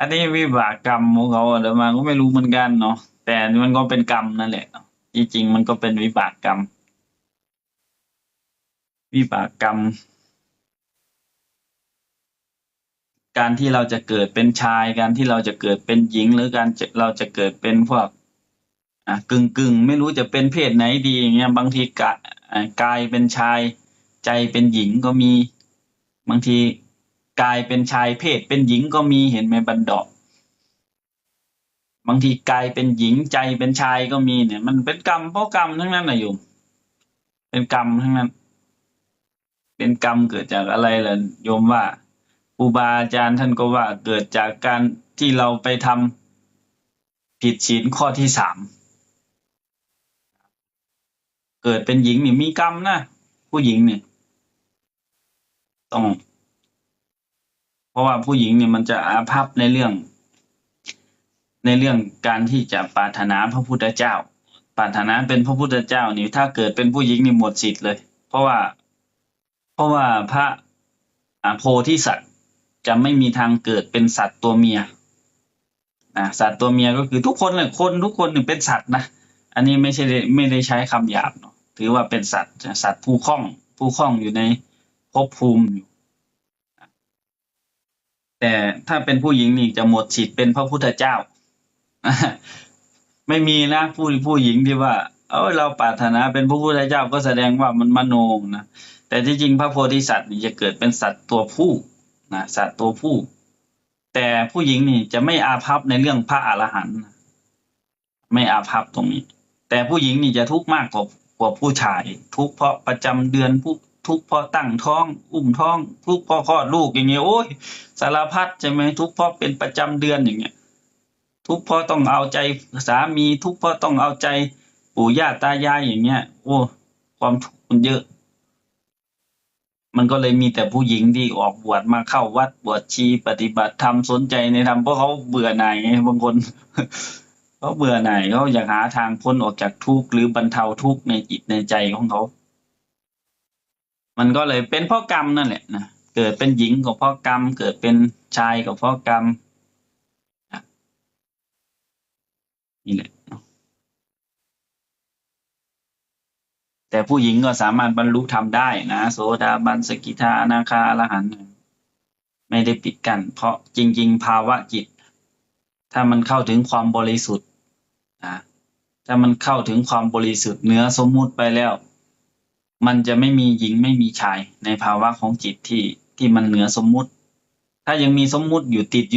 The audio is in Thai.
อันนี้วิบากกรรมของเขาอาตมาก็ไม่รู้เหมือนกันเนาะแต่มันก็เป็นกรรมนั่นแหละจริงๆมันก็เป็นวิบากกรรม วิบากกรรม การที่เราจะเกิดเป็นชาย การที่เราจะเกิดเป็นหญิง หรือการเราจะเกิดเป็นพวกอะกึ่งกึ่งไม่รู้จะเป็นเพศไหนดีอย่างเงี้ยบางทีกะกายเป็นชาย ใจเป็นหญิงก็มีบางที กายเป็นชายเพศเป็นหญิงก็มีเห็นไหมบันดอกบางทีกายเป็นหญิงใจเป็นชายก็มีเนี่ย มันเป็นกรรมเพราะกรรมทั้งนั้นนะโยมเป็นกรรมทั้งนั้น เป็นกรรมเกิดจากอะไรล่ะโยมว่าครูบาอาจารย์ท่านก็ว่าเกิดจากการที่เราไปทำผิดศีลข้อที่สามเกิดเป็นหญิงนี่มีกรรมนะผู้หญิงเนี่ยต้อง ราะว่าผู้หญิงเนี่ยมันจะอาภัพในเรื่อง ในเรื่องการที่จะปรารถนาพระพุทธเจ้า ปรารถนาเป็นพระพุทธเจ้านี่ถ้าเกิดเป็นผู้หญิงนี่หมดสิทธิ์เลย เพราะว่า เพราะว่าพระโพธิสัตว์จะไม่มีทางเกิดเป็นสัตว์ตัวเมียนะสัตว์ตัวเมียก็คือทุกคนเลยคนทุกคนเนี่ยเป็นสัตว์นะอันนี้ไม่ใช่ไม่ได้ใช้คำหยาบเนาะถือว่าเป็นสัตว์สัตว์ผู้คล่องผู้คล่องอยู่ในภพภูมิอยู่ แต่ถ้าเป็นผู้หญิงนี่จะหมดสิทธิ์เป็นพระพุทธเจ้า ไม่มีนะผู้ผู้หญิงที่ว่า เออเราปรารถนาเป็นพระพุทธเจ้าก็แสดงว่ามันมโนนะแต่ที่จริงพระโพธิสัตว์นี่จะเกิดเป็นสัตว์ตัวผู้นะสัตว์ตัวผู้ แต่ผู้หญิงนี่จะไม่อาภัพในเรื่องพระอรหันต์ไม่อาภัพตรงนี้ แต่ผู้หญิงนี่จะทุกข์มากกว่ากว่าผู้ชาย ทุกข์เพราะประจำเดือนผู้ทุกข์ เพราะตั้งท้อง อุ้มท้อง ทุกพราะคลอดลูกอย่างเงี้ยโอ้ยสารพัดใช่ไหมทุกพราะเป็นประจำเดือนอย่างเงี้ยทุกพราะต้องเอาใจสามี ทุกพราะต้องเอาใจปู่ย่าตายายอย่างเงี้ย โอ้ความทุกข์มันเยอะ มันก็เลยมีแต่ผู้หญิงที่ออกบวชมาเข้าวัดบวชชีปฏิบัติธรรมสนใจในธรรมเพราะเขาเบื่อหน่ายไงบางคนเขาเบื่อหน่ายเขาอยากหาทางพ้นออกจากทุกข์หรือบรรเทาทุกข์ในจิตในใจของเขา มันก็เลยเป็นพราะกรรมนั่นแหละนะเกิดเป็นหญิงก็เพราะกรรม เกิดเป็นชายก็เพราะกรรมนี่แหละแต่ผู้หญิงก็สามารถบรรลุธรรมได้นะ โสดาบันสกิทาอนาคาอรหันต์ไม่ได้ปิดกัน เพราะจริง ๆ ภาวะจิต ถ้ามันเข้าถึงความบริสุทธิ์นะถ้ามันเข้าถึงความบริสุทธิ์เนื้อสมมุติไปแล้ว มันจะไม่มีหญิงไม่มีชายในภาวะของจิตที่ที่มันเหนือสมมุติถ้ายังมีสมมุติอยู่ติดอยู่